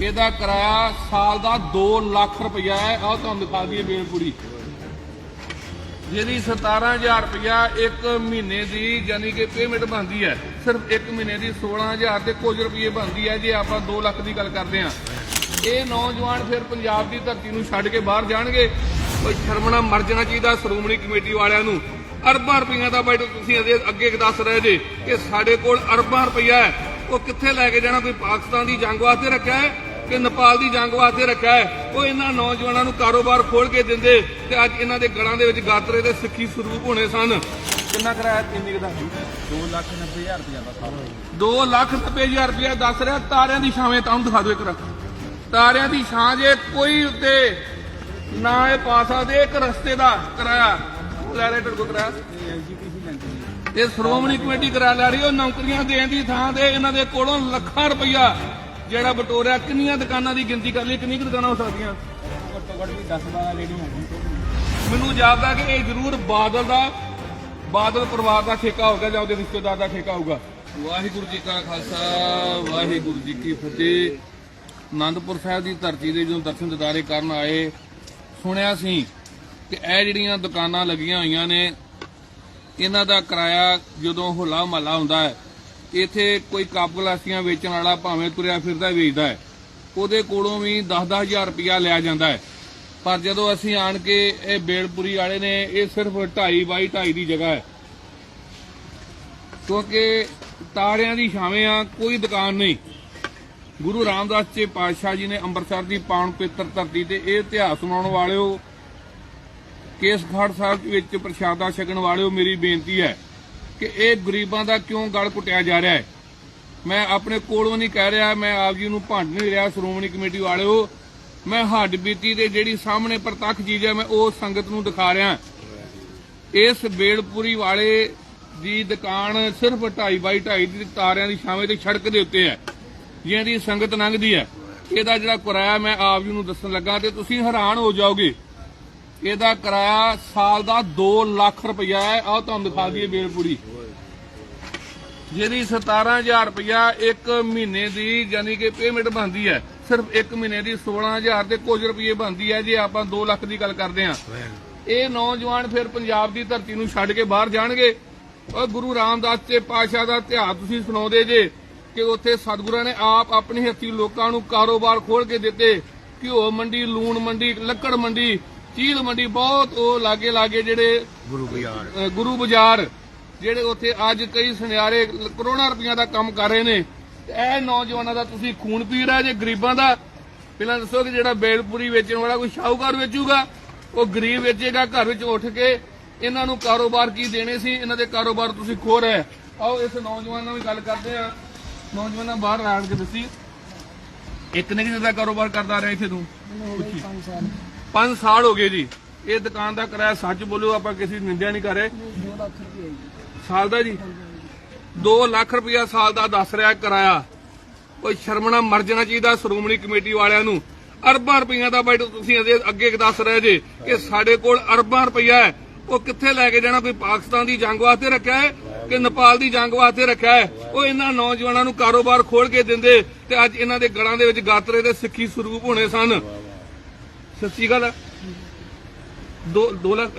ਇਹਦਾ ਕਿਰਾਇਆ ਸਾਲ ਦਾ 2 ਲੱਖ ਰੁਪਇਆ ਹੈ। ਆਹ ਤੁਹਾਨੂੰ ਦਿਖਾ ਦਈਏ ਬੇਲਪੁਰੀ ਜਿਹਦੀ 17000 ਰੁਪਇਆ ਇੱਕ ਮਹੀਨੇ ਦੀ ਯਾਨੀ ਕਿ ਪੇਮੈਂਟ ਬਣਦੀ ਹੈ। ਸਿਰਫ ਇੱਕ ਮਹੀਨੇ ਦੀ 16000 ਤੇ ਕੁਝ ਰੁਪਏ ਬਣਦੀ ਹੈ ਜੇ ਆਪਾਂ 2 ਲੱਖ ਦੀ ਗੱਲ ਕਰਦੇ ਹਾਂ। ਇਹ ਨੌਜਵਾਨ ਫਿਰ ਪੰਜਾਬ ਦੀ ਧਰਤੀ ਨੂੰ ਛੱਡ ਕੇ ਬਾਹਰ ਜਾਣਗੇ। ਕੋਈ ਸ਼ਰਮਣਾ ਮਰ ਜਾਣਾ ਚਾਹੀਦਾ ਸ਼੍ਰੋਮਣੀ ਕਮੇਟੀ ਵਾਲਿਆਂ ਨੂੰ ਅਰਬਾਂ ਰੁਪਈਆ ਦਾ ਬਜਟ ਤੁਸੀਂ ਅੱਗੇ ਦੱਸ ਰਹੇ ਜੇ ਕਿ ਸਾਡੇ ਕੋਲ ਅਰਬਾਂ ਰੁਪਈਆ ਹੈ। ਉਹ ਕਿੱਥੇ ਲੈ ਕੇ ਜਾਣਾ? ਕੋਈ ਪਾਕਿਸਤਾਨ ਦੀ ਜੰਗ ਵਾਸਤੇ ਰੱਖਿਆ ਹੈ? ਕਿ ਨੇਪਾਲ ਦੀ ਜੰਗ ਵਾਸਤੇ ਰੱਖਿਆ ਹੈ। ਉਹ ਇਹਨਾਂ ਨੌਜਵਾਨਾਂ ਨੂੰ ਕਾਰੋਬਾਰ ਖੋਲ ਕੇ ਦਿੰਦੇ ਤੇ ਅੱਜ ਇਹਨਾਂ ਦੇ ਗਲਾਂ ਦੇ ਵਿੱਚ ਗਾਤਰੇ ਤੇ ਸਿੱਖੀ ਸਰੂਪ ਹੋਣੇ ਸਨ। ਕਿੰਨਾ ਕਰਾਇਆ ਕਿੰਨੀ ਕੁ ਦਾ? 2 ਲੱਖ 90 ਹਜ਼ਾਰ ਰੁਪਇਆ ਦਾ ਸਾਰਾ। 2 ਲੱਖ ਨੱਬੇ ਹਜ਼ਾਰ ਰੁਪਇਆ ਦੱਸ ਰਿਹਾ ਤਾਰਿਆਂ ਦੀ ਛਾਵੇਂ ਤੁਹਾਨੂੰ ਦਿਖਾ ਦਿਓ ਇੱਕ ਰ ਤਾਰਿਆਂ ਦੀ ਛਾਂ ਜੇ ਕੋਈ ਉੱਤੇ ਨਾ ਇਹ ਪਾ ਸਕਦੇ ਇੱਕ ਰਸਤੇ ਦਾ ਕਿਰਾਇਆ। ਲੈ ਲੈ ਤੁਹਾਡੇ ਕੋਲ ਕਿਰਾਇਆ। ਇਹ ਸ਼੍ਰੋਮਣੀ ਕਮੇਟੀ ਕਰਾ ਲੈ ਰਹੀ ਉਹ ਨੌਕਰੀਆਂ ਦੇਣ ਦੀ ਥਾਂ ਤੇ ਇਹਨਾਂ ਦੇ ਕੋਲੋਂ ਲੱਖਾਂ ਰੁਪਈਆ ਜਿਹੜਾ ਬਟੋਰਿਆ, ਕਿੰਨੀਆਂ ਦੁਕਾਨਾਂ ਦੀ ਗਿਣਤੀ ਕਰ ਲਈ, ਕਿੰਨੀ ਕੁ ਦੁਕਾਨਾਂ ਹੋ ਸਕਦੀਆਂ? ਘੱਟੋ ਘੱਟ ਵੀ 10 12 ਰੇੜੀਆਂ ਹੋਣਗੀਆਂ ਮੈਨੂੰ ਜਾਪਦਾ ਕਿ ਇਹ ਜ਼ਰੂਰ ਬਾਦਲ ਦਾ, ਬਾਦਲ ਪਰਿਵਾਰ ਦਾ ਠੇਕਾ ਹੋਊਗਾ ਜਾਂ ਉਹਦੇ ਰਿਸ਼ਤੇਦਾਰ ਦਾ ਠੇਕਾ ਹੋਊਗਾ। ਵਾਹਿਗੁਰੂ ਜੀ ਕਾ ਖਾਲਸਾ, ਵਾਹਿਗੁਰੂ ਜੀ ਕੀ ਫਤਿਹ। ਆਨੰਦਪੁਰ ਸਾਹਿਬ ਦੀ ਧਰਤੀ ਦੇ ਜਦੋਂ ਦਰਸ਼ਨ ਦਿਦਾਰੇ ਕਰਨ ਆਏ, ਸੁਣਿਆ ਸੀ ਕਿ ਇਹ ਜਿਹੜੀਆਂ ਦੁਕਾਨਾਂ ਲੱਗੀਆਂ ਹੋਈਆਂ ਨੇ, ਇਹਨਾਂ ਦਾ ਕਿਰਾਇਆ ਜਦੋਂ ਹੋਲਾ ਮਹੱਲਾ ਹੁੰਦਾ ਹੈ ਇੱਥੇ ਕੋਈ ਕੱਪ ਗਲਾਸੀਆਂ ਵੇਚਣ ਵਾਲਾ ਭਾਵੇਂ ਤੁਰਿਆ ਫਿਰਦਾ ਵੇਚਦਾ ਹੈ। ਉਹਦੇ ਕੋਲੋਂ ਵੀ 10-10000 ਰੁਪਇਆ ਲਿਆ ਜਾਂਦਾ ਹੈ। ਪਰ ਜਦੋਂ ਅਸੀਂ ਆਣ ਕੇ ਇਹ ਬੇਲਪੁਰੀ ਵਾਲੇ ਨੇ, ਇਹ ਸਿਰਫ 2.5 ਬਾਈ 2.5 ਦੀ ਜਗ੍ਹਾ ਹੈ। ਕਿਉਂਕਿ ਤਾਰਿਆਂ ਦੀ ਛਾਵੇਂ ਆ, ਕੋਈ ਦੁਕਾਨ ਨਹੀਂ। ਗੁਰੂ ਰਾਮਦਾਸ ਜੀ ਪਾਤਸ਼ਾਹ ਜੀ ਨੇ ਅੰਮ੍ਰਿਤਸਰ ਦੀ ਪਾਵਨ ਪਵਿੱਤਰ ਧਰਤੀ ਤੇ ਇਹ ਇਤਿਹਾਸ ਸੁਣਾਉਣ ਵਾਲਿਓ, ਕੇਸਗੜ੍ਹ ਸਾਹਿਬ ਵਿੱਚ ਪ੍ਰਸ਼ਾਦਾ ਛਕਣ ਵਾਲਿਓ, ਮੇਰੀ ਬੇਨਤੀ ਹੈ। ਕਿ ਇਹ ਗਰੀਬਾਂ ਦਾ ਕਿਉਂ ਗਲ ਕੁੱਟਿਆ ਜਾ ਰਿਹਾ ਹੈ? ਮੈਂ ਆਪਣੇ ਕੋਲੋਂ ਨਹੀਂ ਕਹਿ ਰਿਹਾ, ਮੈਂ ਆਪ ਜੀ ਨੂੰ ਭੰਡ ਨਹੀਂ ਰਿਹਾ, ਸ਼੍ਰੋਮਣੀ ਕਮੇਟੀ ਵਾਲਿਓ। ਮੈਂ ਹੱਡ ਬੀਤੀ ਤੇ ਜਿਹੜੀ ਸਾਹਮਣੇ ਪ੍ਰਤੱਖ ਚੀਜ਼ ਹੈ, ਮੈਂ ਉਹ ਸੰਗਤ ਨੂੰ ਦਿਖਾ ਰਿਹਾ। ਇਸ ਬੇੜਪੁਰੀ ਵਾਲੇ ਦੀ ਦੁਕਾਨ ਸਿਰਫ 2.5 ਬਾਈ 2.5 ਦੀ ਤਾਰਿਆਂ ਦੀ ਛਾਵੇਂ ਤੇ ਸੜਕ ਦੇ ਉੱਤੇ ਹੈ, ਜਿਹਦੀ ਸੰਗਤ ਲੰਘਦੀ ਹੈ। ਇਹਦਾ ਜਿਹੜਾ ਕਿਰਾਇਆ ਮੈਂ ਆਪ ਜੀ ਨੂੰ ਦੱਸਣ ਲੱਗਾ ਤੇ ਤੁਸੀਂ ਹੈਰਾਨ ਹੋ ਜਾਓਗੇ। ਇਹਦਾ ਕਿਰਾਇਆ ਸਾਲ ਦਾ 2 ਲੱਖ ਰੁਪਇਆ ਹੈ। ਆਹ ਤੁਹਾਨੂੰ ਦਿਖਾ ਦਈਏ ਬੇਲਪੁਰੀ। ਜਿਹਦੀ 17000 ਰੁਪਇਆ ਇੱਕ ਮਹੀਨੇ ਦੀ ਯਾਨੀ ਕਿ ਪੇਮੈਂਟ ਬਣਦੀ ਹੈ। ਸਿਰਫ ਇੱਕ ਮਹੀਨੇ ਦੀ 16000 ਤੇ ਕੁਝ ਰੁਪਏ ਬਣਦੀ ਹੈ ਜੇ ਆਪਾਂ 2 ਲੱਖ ਦੀ ਗੱਲ ਕਰਦੇ ਹਾਂ। ਇਹ ਨੌਜਵਾਨ ਫਿਰ ਪੰਜਾਬ ਦੀ ਧਰਤੀ ਨੂੰ ਛੱਡ ਕੇ ਬਾਹਰ ਜਾਣਗੇ। ਉਹ ਗੁਰੂ ਰਾਮਦਾਸ ਜੀ ਪਾਤਸ਼ਾਹ ਦਾ ਇਤਿਹਾਸ ਤੁਸੀਂ ਸੁਣਾਉਂਦੇ ਜੇ ਕਿ ਉੱਥੇ ਸਤਿਗੁਰਾਂ ਨੇ ਆਪ ਆਪਣੇ ਹੱਥੀਂ ਲੋਕਾਂ ਨੂੰ ਕਾਰੋਬਾਰ ਖੋਲ ਕੇ ਦਿੱਤੇ। ਘਿਓ ਮੰਡੀ ਲੂਣ ਮੰਡੀ ਲੱਕੜ ਮੰਡੀ ਚੀਲ ਮੰਡੀ ਬਹੁਤ ਉਹ ਲਾਗੇ ਲਾਗੇ ਜਿਹੜੇ ਗੁਰੂ ਬਾਜ਼ਾਰ। ਗੁਰੂ ਬਾਜ਼ਾਰ। ਜਿਹੜੇ ਉੱਥੇ ਅੱਜ ਕਈ ਸੁਨਿਆਰੇ ਕਰੋੜਾਂ ਰੁਪਈਆਂ ਦਾ ਕੰਮ ਕਰ ਰਹੇ ਨੇ ਇਹ ਨੌਜਵਾਨਾਂ ਦਾ ਤੁਸੀਂ ਖੂਨ ਪੀ ਰਹੇ ਜੇ ਗਰੀਬਾਂ ਦਾ। ਪਹਿਲਾਂ ਦੱਸੋ ਕਿ ਜਿਹੜਾ ਬੇਲਪੁਰੀ ਵੇਚਣ ਵਾਲਾ ਕੋਈ ਸ਼ਾਹੂਕਾਰ ਵੇਚੂਗਾ ਉਹ ਗਰੀਬ ਵੇਚੇਗਾ ਘਰ ਵਿੱਚ ਉੱਠ ਕੇ। ਇਹਨਾਂ ਨੂੰ ਕਾਰੋਬਾਰ ਕੀ ਦੇਣੇ ਸੀ? ਇਹਨਾਂ ਦੇ ਕਾਰੋਬਾਰ ਤੁਸੀਂ ਖੋ ਰਹੇ। ਆਓ ਇਸ ਨੌਜਵਾਨ ਨਾਲ ਵੀ ਗੱਲ ਕਰਦੇ ਆ ਨੌਜਵਾਨਾਂ ਬਾਹਰ ਆਣ ਕੇ ਦੱਸੀ। ਇੱਕ ਨੇ ਕਿਹਦਾ ਕਾਰੋਬਾਰ ਕਰਦਾ ਰਿਹਾ ਇੱਥੇ ਤੂੰ? ਪੁੱਛੀ। 5 ਸਾਲ। ਹੋ ਗਏ ਜੀ। ਇਹ ਦੁਕਾਨ ਦਾ ਕਿਰਾਇਆ ਸੱਚ ਬੋਲੋ ਆਪਾਂ ਕਿਸੇ ਨਿੰਦਿਆ ਨਹੀਂ ਕਰ ਰਹੇ। ਸਾਲ ਦਾ ਜੀ? 2 ਲੱਖ ਰੁਪਇਆ ਸਾਲ ਦਾ ਦੱਸ ਰਿਹਾ ਕਿਰਾਇਆ। ਕੋਈ ਸ਼ਰਮਣਾ ਮਰ ਜਾਣਾ ਚਾਹੀਦਾ ਸ਼੍ਰੋਮਣੀ ਕਮੇਟੀ ਵਾਲਿਆਂ ਨੂੰ। ਅਰਬਾਂ ਰੁਪਈਆ ਦਾ ਬਜਟ ਤੁਸੀਂ ਅੱਗੇ ਦੱਸ ਰਹੇ ਜੇ ਕਿ ਸਾਡੇ ਕੋਲ ਅਰਬਾਂ ਰੁਪਈਆ ਹੈ। ਉਹ ਕਿੱਥੇ ਲੈ ਕੇ ਜਾਣਾ? ਕੋਈ ਪਾਕਿਸਤਾਨ ਦੀ ਜੰਗ ਵਾਸਤੇ ਰੱਖਿਆ ਹੈ ਕਿ ਨੇਪਾਲ ਦੀ ਜੰਗ ਵਾਸਤੇ ਰੱਖਿਆ ਹੈ? ਉਹ ਇਹਨਾਂ ਨੌਜਵਾਨਾਂ ਨੂੰ ਕਾਰੋਬਾਰ ਖੋਲ ਕੇ ਦਿੰਦੇ ਤੇ ਅੱਜ ਇਹਨਾਂ ਦੇ ਗਲਾਂ ਦੇ ਵਿੱਚ ਗਾਤਰੇ ਤੇ ਸਿੱਖੀ ਸਰੂਪ ਹੋਣੇ ਸਨ। ਸੱਚੀ ਗੱਲ ਹੈ? 2 2 ਲੱਖ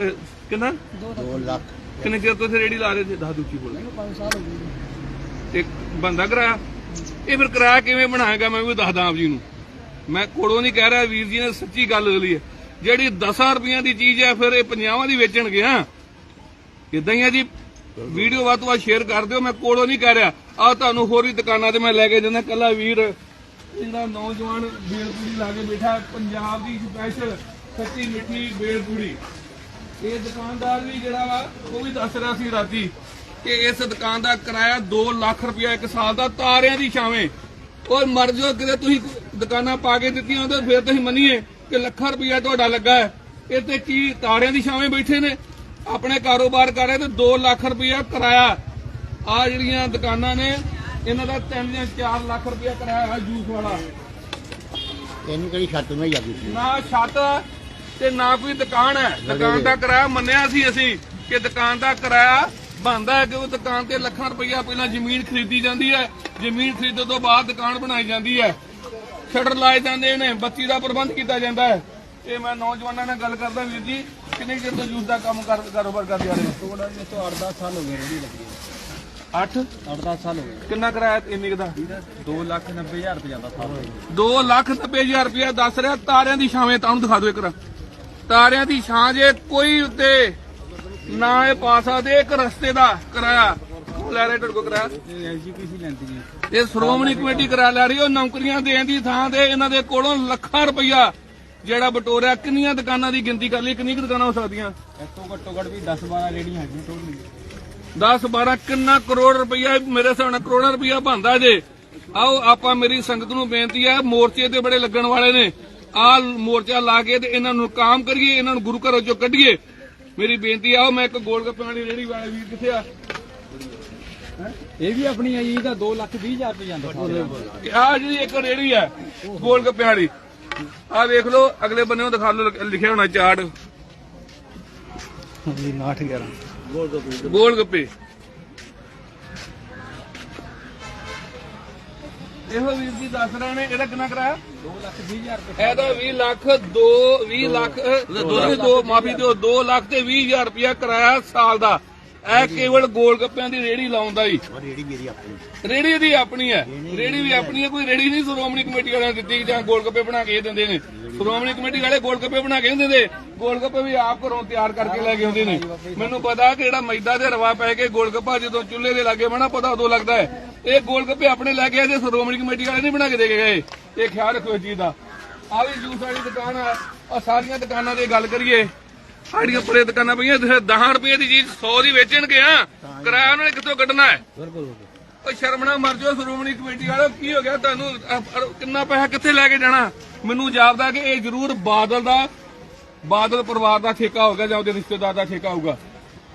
ਕਿੰਨਾ? 2 ਲੱਖ ਕਿੰਨੇ ਚਿਰ ਤੋਂ ਇੱਥੇ ਰੇੜੀ ਲਾ ਰਹੇ ਸੀ? ਦੱਸ ਦੁੱਚੀ ਬੋਲ। 5 ਸਾਲ ਹੋ ਗਏ ਤੇ ਬੰਦਾ ਕਰਾਇਆ? ਇਹ ਫਿਰ ਕਿਰਾਇਆ ਕਿਵੇਂ ਬਣਾਏਗਾ ਮੈਂ ਵੀ ਦੱਸਦਾ ਆਪ ਜੀ ਨੂੰ। ਮੈਂ ਕੋਲੋਂ ਨਹੀਂ ਕਹਿ ਰਿਹਾ ਵੀਰ ਜੀ ਨੇ ਸੱਚੀ ਗੱਲ ਲਈ ਹੈ। ਜਿਹੜੀ 10 ਰੁਪਈਆਂ ਦੀ ਚੀਜ਼ ਹੈ ਫਿਰ ਇਹ 50 ਦੀ ਵੇਚਣਗੇ ਹਾਂ। ਇਦਾਂ ਹੀ ਆ ਜੀ। ਵੀਡੀਓ ਵੱਧ ਤੋਂ ਵੱਧ ਸ਼ੇਅਰ ਕਰ ਦਿਓ। ਮੈਂ ਕੋਲੋਂ ਨਹੀਂ ਕਹਿ ਰਿਹਾ। ਆ ਤੁਹਾਨੂੰ ਹੋਰ ਵੀ ਦੁਕਾਨਾਂ ਤੇ ਮੈਂ ਲੈ ਕੇ ਜਾਂਦਾ। ਕੱਲਾ ਵੀਰ ਜਿਹੜਾ ਨੌਜਵਾਨ ਬੇਲਪੂੜੀ ਲਾ ਕੇ ਬੈਠਾ। ਹੈ, ਪੰਜਾਬ ਦੀ ਸਪੈਸ਼ਲ ਖੱਟੀ ਮਿੱਠੀ ਬੇਲਪੂੜੀ। ਇਹ ਦੁਕਾਨਦਾਰ ਵੀ ਜਿਹੜਾ ਵਾ ਉਹ ਵੀ ਦੱਸ ਰਿਹਾ ਸੀ ਰਾਤੀ ਕਿ ਇਸ ਦੁਕਾਨ ਦਾ ਕਿਰਾਇਆ 2 ਲੱਖ ਰੁਪਇਆ ਇੱਕ ਸਾਲ ਦਾ ਤਾਰਿਆਂ ਦੀ ਛਾਵੇਂ। ਉਹ ਮਰ ਜਾਓ ਕਿਤੇ ਤੁਸੀਂ ਦੁਕਾਨਾਂ ਪਾ ਕੇ ਦਿੱਤੀਆਂ ਹੁੰਦੇ ਫਿਰ ਤੁਸੀਂ ਮੰਨੀਏ ਕਿ ਲੱਖਾਂ ਰੁਪਇਆ ਤੁਹਾਡਾ ਲੱਗਾ ਹੈ। ਇਹ ਤੇ ਕੀ ਤਾਰਿਆਂ ਦੀ ਛਾਵੇਂ ਬੈਠੇ ਨੇ। ਆਪਣੇ ਕਾਰੋਬਾਰ ਕਰ ਰਹੇ ਤੇ 2 ਲੱਖ ਰੁਪਇਆ ਕਿਰਾਇਆ। ਆ ਜਿਹੜੀਆਂ ਦੁਕਾਨਾਂ ਨੇ ਇਹਨਾਂ ਦਾ 3 ਜਾਂ 4 ਲੱਖ ਰੁਪਇਆ ਕਿਰਾਇਆ ਹੈ ਜੂਸ ਵਾਲਾ। ਇਹਨੂੰ ਕਿਹੜੀ ਛੱਤ ਨਹੀਂ ਸੀ? ਨਾ ਛੱਤ ਤੇ ਨਾ ਕੋਈ ਦੁਕਾਨ ਹੈ। ਦੁਕਾਨ ਦਾ ਕਿਰਾਇਆ ਮੰਨਿਆ ਸੀ ਅਸੀਂ ਕਿ ਦੁਕਾਨ ਦਾ ਕਿਰਾਇਆ ਬਣਦਾ ਹੈ ਕਿ ਉਹ ਦੁਕਾਨ ਤੇ ਲੱਖਾਂ ਰੁਪਈਆ ਪਹਿਲਾਂ ਜ਼ਮੀਨ ਖਰੀਦੀ ਜਾਂਦੀ ਹੈ। ਜ਼ਮੀਨ ਖਰੀਦਣ ਤੋਂ ਬਾਅਦ ਦੁਕਾਨ ਬਣਾਈ ਜਾਂਦੀ ਹੈ। ਸ਼ਟਰ ਲਾਏ ਜਾਂਦੇ ਨੇ ਬੱਤੀ ਦਾ ਪ੍ਰਬੰਧ ਕੀਤਾ ਜਾਂਦਾ ਹੈ। ਇਹ ਮੈਂ ਨੌਜਵਾਨਾਂ ਨਾਲ ਗੱਲ ਕਰਦਾ ਵੀਰ ਜੀ ਕਿੰਨੇ ਚਿਰ ਤੋਂ ਜੂਸ ਦਾ ਕੰਮ ਕਰ ਕਾਰੋਬਾਰ ਕਰਦੇ ਆ ਰਹੇ ਥੋੜਾ ਜਿਹਾ ਤੋਂ 8-10 ਸਾਲ ਹੋ ਗਏ ਰੇੜੀ ਲੱਗੀ 8 8-10 ਸਾਲ ਹੋ ਗਏ। ਕਿੰਨਾ ਕਿਰਾਇਆ ਇੰਨੇ ਦਾ? 2 ਲੱਖ 90 ਹਜ਼ਾਰ ਰੁਪਏ ਜਾਂਦਾ ਸਾਲ 2 ਲੱਖ 90 ਹਜ਼ਾਰ ਰੁਪਇਆ ਦੱਸ ਰਿਹਾ ਤਾਰਿਆਂ ਦੀ ਛਾਵੇਂ ਤੁਹਾਨੂੰ ਦਿਖਾ ਦਿਓ ਇੱਕ ਵਾਰ। ਤਾਰਿਆਂ ਦੀ ਛਾਂ ਜੇ ਕੋਈ ਉੱਤੇ ਨਾ ਇਹ ਪਾ ਸਕਦੇ ਇੱਕ ਰਸਤੇ ਦਾ ਕਿਰਾਇਆ। ਉਹ ਲੈ ਰਹੇ ਤੁਹਾਡੇ ਕੋਲ ਕਿਰਾਇਆ। ਐਜੂਕੇਸ਼ਨ ਲੈਂਦੀ ਜੀ। ਇਹ ਸ਼੍ਰੋਮਣੀ ਕਮੇਟੀ ਕਰਾ ਲੈ ਰਹੀ ਉਹ ਨੌਕਰੀਆਂ ਦੇਣ ਦੀ ਥਾਂ ਤੇ ਇਹਨਾਂ ਦੇ ਕੋਲੋਂ ਲੱਖਾਂ ਰੁਪਈਆ ਜਿਹੜਾ ਬਟੋਰਿਆ ਕਿੰਨੀਆਂ ਦੁਕਾਨਾਂ ਦੀ ਗਿਣਤੀ ਕਰ ਲਈ ਕਿੰਨੀ ਕੁ ਦੁਕਾਨਾਂ ਹੋ ਸਕਦੀਆਂ? ਤੋਂ ਘੱਟੋ ਘੱਟ ਵੀ 10-12 ਰੇੜੀਆਂ ਹੈਗੀਆਂ ਟੋਟਲੀ। 10 12 ਕਿੰਨਾ ਕਰੋੜ ਰੁਪਈਆ ਮੇਰੇ ਹਿਸਾਬ ਨਾਲ ਕਰੋੜਾਂ ਰੁਪਈਆ ਬਣਦਾ ਜੇ। ਆਓ ਆਪਾਂ ਮੇਰੀ ਸੰਗਤ ਨੂੰ ਬੇਨਤੀ ਹੈ ਮੋਰਚੇ ਤੇ ਬੜੇ ਲੱਗਣ ਵਾਲੇ ਨੇ। ਆਹ ਮੋਰਚਾ ਲਾ ਕੇ ਤੇ ਇਹਨਾਂ ਨੂੰ ਕਾਮ ਕਰੀਏ ਇਹਨਾਂ ਨੂੰ ਗੁਰੂ ਘਰੋਂ ਚੋਂ ਕੱਢੀਏ। ਮੇਰੀ ਬੇਨਤੀ ਆਓ ਮੈਂ ਇੱਕ ਗੋਲ ਗੱਪੇ ਵਾਲੀ ਰੇੜੀ ਵਾਲਾ ਵੀਰ ਕਿੱਥੇ ਆ? ਇਹ ਵੀ ਆਪਣੀ ਜੀ ਇਹਦਾ 2 ਲੱਖ 20 ਹਜ਼ਾਰ ਰੁਪਏ ਜਾਂਦਾ ਆ ਜਿਹੜੀ ਇੱਕ ਰੇੜੀ ਹੈ ਗੋਲ ਗੱਪੇ ਵਾਲੀ ਆ ਵੇਖ ਲਓ ਅਗਲੇ ਬੰਨੇ ਦਿਖਾ ਲਓ ਲਿਖਿਆ ਹੋਣਾ ਚਾਰਟ। ਜੀ 9 11 ਗੋਲ ਗੱਪੇ ਇਹੋ ਵੀਰ ਜੀ ਦੱਸ ਰਹੇ ਨੇ ਇਹਦਾ ਕਿੰਨਾ ਕਰਾਇਆ? 2 ਲੱਖ 20 ਹਜ਼ਾਰ ਰੁਪਏ ਇਹਦਾ 20 ਲੱਖ 2 20 ਲੱਖ ਦੋ ਦੋ ਮਾਫੀ ਦਿਓ 2 ਲੱਖ ਤੇ 20 ਹਜ਼ਾਰ ਰੁਪਇਆ ਕਰਾਇਆ ਸਾਲ ਦਾ। ਇਹ ਕੇਵਲ ਗੋਲ ਗੱਪਿਆਂ ਦੀ ਰੇੜੀ ਲਾਉਂਦਾ ਹੀ। ਰੇੜੀ ਮੇਰੀ ਆਪਣੀ। ਰੇੜੀ ਦੀ ਆਪਣੀ ਹੈ। ਰੇੜੀ ਵੀ ਆਪਣੀ ਹੈ ਕੋਈ ਰੇੜੀ ਨਹੀਂ ਸ਼੍ਰੋਮਣੀ ਕਮੇਟੀ ਵਾਲਿਆਂ ਨੇ ਦਿੱਤੀ ਜਾਂ ਗੋਲ ਗੱਪੇ ਬਣਾ ਕੇ ਇਹ ਦਿੰਦੇ ਨੇ। ਸ਼੍ਰੋਮਣੀ ਕਮੇਟੀ ਵਾਲੇ ਗੋਲ ਗੱਪੇ ਬਣਾ ਕੇ ਦਿੰਦੇ। ਗੋਲ ਗੱਪੇ ਵੀ ਆਪ ਘਰੋਂ ਤਿਆਰ ਕਰਕੇ ਲੈ ਕੇ ਆਉਂਦੇ ਨੇ। ਮੈਨੂੰ ਪਤਾ ਕਿ ਜਿਹੜਾ ਮੈਦਾ ਦੇ ਰਵਾ ਪੈ ਕੇ ਗੋਲ ਗੱਪਾ ਜਦੋਂ ਚੁੱਲ੍ਹੇ ਦੇ ਲਾਗੇ ਬਣਾ ਪਤਾ ਉਦੋਂ ਲੱਗਦਾ ਹੈ। ਇਹ ਗੋਲ ਗੱਪੇ ਆਪਣੇ ਲੈ ਕੇ ਆਏ ਤੇ ਸ਼੍ਰੋਮਣੀ ਕਮੇਟੀ ਵਾਲੇ ਨਹੀਂ ਬਣਾ ਕੇ ਦੇ ਕੇ ਗਏ। ਇਹ ਖਿਆਲ ਰੱਖੋ ਇਸ ਚੀਜ਼ ਦਾ। ਆ ਵੀ ਜੂਸ ਵਾਲੀ ਦੁਕਾਨ ਆ। ਆ ਸਾਰੀਆਂ ਦੁਕਾਨਾਂ ਦੀ ਗੱਲ ਕਰੀਏ ਸਾਡੀਆਂ ਪਰੇ ਦੁਕਾਨਾਂ ਪਈਆਂ ਤੇ 10 ਰੁਪਏ ਦੀ ਚੀਜ਼ 100 ਦੀ ਵੇਚਣਗੇ ਆ ਕਿਰਾਇਆ ਉਹਨਾਂ ਨੇ ਕਿੱਥੋਂ ਕੱਢਣਾ ਹੈ? ਬਿਲਕੁਲ ਉਹ ਸ਼ਰਮਣਾ ਮਰ ਜਾਓ ਸ਼੍ਰੋਮਣੀ ਕਮੇਟੀ ਵਾਲੋ, ਕੀ ਹੋ ਗਿਆ ਤੁਹਾਨੂੰ? ਕਿੰਨਾ ਪੈਸਾ ਕਿੱਥੇ ਲੈ ਕੇ ਜਾਣਾ? ਮੈਨੂੰ ਜਾਪਦਾ ਕਿ ਇਹ ਜ਼ਰੂਰ ਬਾਦਲ ਦਾ, ਬਾਦਲ ਪਰਿਵਾਰ ਦਾ ਠੇਕਾ ਹੋਗਾ ਜਾਂ ਉਹਦੇ ਰਿਸ਼ਤੇਦਾਰ ਦਾ ਠੇਕਾ ਹੋਊਗਾ।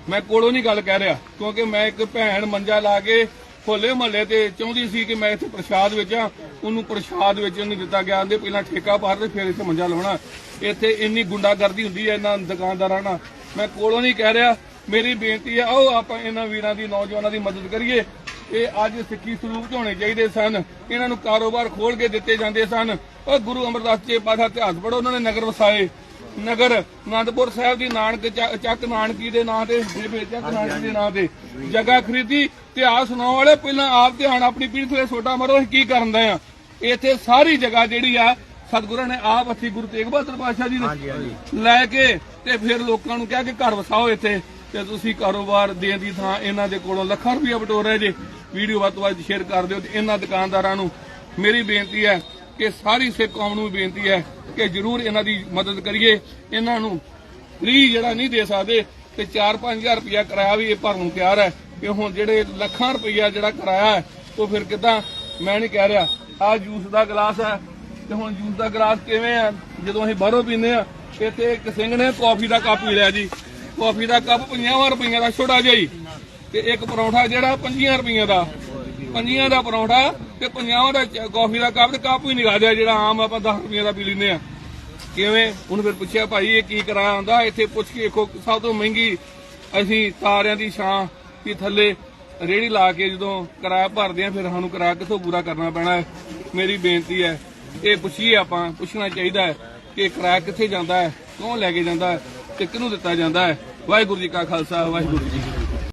ਮੈਂ ਕੋਲੋਂ ਨਹੀਂ ਗੱਲ ਕਹਿ ਰਿਹਾ, ਕਿਉਂਕਿ ਮੈਂ ਇੱਕ ਭੈਣ ਮੰਜਾ ਲਾ ਕੇ ਹੋਲੇ ਮਹੱਲੇ ਤੇ ਚਾਹੁੰਦੀ ਸੀ ਕਿ ਮੈਂ ਇੱਥੇ ਪ੍ਰਸ਼ਾਦ ਵੇਚਾਂ। ਉਹਨੂੰ ਪ੍ਰਸ਼ਾਦ ਵੇਚਣ ਨਹੀਂ ਦਿੱਤਾ ਗਿਆ। ਆਂਦੇ ਪਹਿਲਾਂ ਠੇਕਾ ਭਰ ਤੇ ਫਿਰ ਇੱਥੇ ਮੰਜਾ ਲਾਉਣਾ। ਇੱਥੇ ਇੰਨੀ ਗੁੰਡਾਗਰਦੀ ਹੁੰਦੀ ਹੈ, ਇਹਨਾਂ ਦੁਕਾਨਦਾਰਾਂ ਨਾਲ। ਮੈਂ ਕੋਲੋਂ ਨਹੀਂ ਕਹਿ ਰਿਹਾ। ਮੇਰੀ ਬੇਨਤੀ ਹੈ, ਆਓ ਆਪਾਂ ਇਹਨਾਂ ਵੀਰਾਂ ਦੀ, ਨੌਜਵਾਨਾਂ ਦੀ ਮਦਦ ਕਰੀਏ। ਇਹ ਅੱਜ ਸਿੱਖੀ ਸਰੂਪ ਚ ਹੋਣੇ ਚਾਹੀਦੇ ਸਨ। ਇਹਨਾਂ ਨੂੰ ਕਾਰੋਬਾਰ ਖੋਲ ਕੇ ਦਿੱਤੇ ਜਾਂਦੇ ਸਨ। ਉਹ ਗੁਰੂ ਅਮਰਦਾਸ ਜੀ ਪਾਠਾ ਇਤਿਹਾਸ ਪੜੋ ਉਹਨਾਂ ਨੇ ਨਗਰ ਵਸਾਏ। ਨਗਰ ਅਨੰਦਪੁਰ ਸਾਹਿਬ ਦੀ ਨਾਨਕ ਚੱਕ ਨਾਨਕੀ ਦੇ ਨਾਂ ਤੇ ਬੇਬੇ ਚੱਕ ਨਾਨਕੀ ਦੇ ਨਾਂ ਤੇ ਜਗ੍ਹਾ ਖਰੀਦੀ ਇਤਿਹਾਸ ਸੁਣਾਉਣ ਵਾਲੇ ਪਹਿਲਾਂ ਆਪ ਧਿਆਨ ਆਪਣੀ ਪੀਠ ਤੇ ਛੋਟਾ ਮਾਰੋ ਅਸੀਂ ਕੀ ਕਰਨ ਦੇ ਆ? ਇੱਥੇ ਸਾਰੀ ਜਗ੍ਹਾ ਜਿਹੜੀ ਆ ਸਤਿਗੁਰਾਂ ਨੇ ਆਪ ਅਸੀਂ ਗੁਰੂ ਤੇਗ ਬਹਾਦਰ ਪਾਤਸ਼ਾਹ ਜੀ। ਨੇ ਲੈ ਕੇ ਤੇ ਫਿਰ ਲੋਕਾਂ ਨੂੰ ਕਿਹਾ ਕਿ ਘਰ ਵਸਾਓ ਇੱਥੇ ਤੇ ਤੁਸੀਂ ਕਾਰੋਬਾਰ ਦੇਣ ਦੀ ਥਾਂ ਇਹਨਾਂ ਦੇ ਕੋਲੋਂ ਲੱਖਾਂ ਰੁਪਇਆ ਬਟੋਰ ਰਹੇ ਜੇ। ਵੀਡੀਓ ਵੱਧ ਤੋਂ ਵੱਧ ਸ਼ੇਅਰ ਕਰ ਦਿਓ ਤੇ ਇਹਨਾਂ ਦੁਕਾਨਦਾਰਾਂ ਨੂੰ ਮੇਰੀ ਬੇਨਤੀ ਹੈ ਕਿ ਸਾਰੀ ਸਿੱਖ ਕੌਮ ਨੂੰ ਬੇਨਤੀ ਹੈ ਕਿ ਜਰੂਰ ਇਹਨਾਂ ਦੀ ਮਦਦ ਕਰੀਏ। ਇਹਨਾਂ ਨੂੰ ਫ੍ਰੀ ਜਿਹੜਾ ਨਹੀਂ ਦੇ ਸਕਦੇ ਤੇ 4-5000 ਰੁਪਇਆ ਕਿਰਾਇਆ ਵੀ ਇਹ ਭਰਨ ਨੂੰ ਤਿਆਰ ਹੈ ਕਿ ਹੁਣ ਜਿਹੜੇ ਲੱਖਾਂ ਰੁਪਇਆ ਜਿਹੜਾ ਕਿਰਾਇਆ ਹੈ, ਉਹ ਫਿਰ ਕਿਦਾਂ? ਮੈਂ ਨਹੀਂ ਕਹਿ ਰਿਹਾ। ਆ ਜੂਸ ਦਾ ਗਲਾਸ ਹੈ ਤੇ ਹੁਣ ਜੂਸ ਦਾ ਗਲਾਸ ਕਿਵੇਂ ਆ ਜਦੋਂ ਅਸੀਂ ਬਾਹਰੋਂ ਪੀਂਦੇ ਆ ਇੱਥੇ ਇੱਕ ਸਿੰਘ ਨੇ ਕਾਫੀ ਦਾ ਕੱਪ ਪੀ ਲਿਆ ਜੀ। ਕਾਫੀ ਦਾ ਕੱਪ 50 ਰੁਪਈਆ ਦਾ ਛੋਟਾ ਜਿਹਾ ਹੀ। ਤੇ ਇੱਕ ਪਰੌਂਠਾ ਜਿਹੜਾ 25 ਰੁਪਈਆ ਦਾ। ਪੰਜੀਆਂ ਦਾ ਪਰੌਂਠਾ ਤੇ 50 ਦਾ ਚ- ਕਾਫੀ ਦਾ ਕੱਪ ਤੇ ਕੱਪ ਹੀ ਨਿਗਾ ਦਿਆ ਜਿਹੜਾ ਆਮ ਆਪਾਂ 10 ਰੁਪਈਆ ਦਾ ਪੀ ਲੈਂਦੇ ਆ। ਕਿਵੇਂ? ਉਹਨੂੰ ਫਿਰ ਪੁੱਛਿਆ, ਭਾਈ, ਇਹ ਕੀ ਕਰਾਇਆ ਹੁੰਦਾ? ਇੱਥੇ ਪੁੱਛ ਕੇ ਦੇਖੋ ਸਭ ਤੋਂ ਮਹਿੰਗੀ ਅਸੀਂ ਤਾਰਿਆਂ ਦੀ ਛਾਂ ਵੀ ਥੱਲੇ ਰੇੜੀ ਲਾ ਕੇ ਜਦੋਂ ਕਿਰਾਇਆ ਭਰਦੇ ਆ, ਫਿਰ ਸਾਨੂੰ ਕਿਰਾਇਆ ਕਿੱਥੋਂ ਪੂਰਾ ਕਰਨਾ ਪੈਣਾ ਹੈ? ਮੇਰੀ ਬੇਨਤੀ ਹੈ, ਇਹ ਪੁੱਛੀਏ ਆਪਾਂ, ਪੁੱਛਣਾ ਚਾਹੀਦਾ ਹੈ ਕਿ ਕਿਰਾਇਆ ਕਿੱਥੇ ਜਾਂਦਾ ਹੈ, ਕੌਣ ਲੈ ਕੇ ਜਾਂਦਾ ਹੈ ਤੇ ਕਿਹਨੂੰ ਦਿੱਤਾ ਜਾਂਦਾ ਹੈ? ਵਾਹਿਗੁਰੂ ਜੀ ਕਾ ਖਾਲਸਾ, ਵਾਹਿਗੁਰੂ ਜੀ ਕੀ ਫਤਿਹ।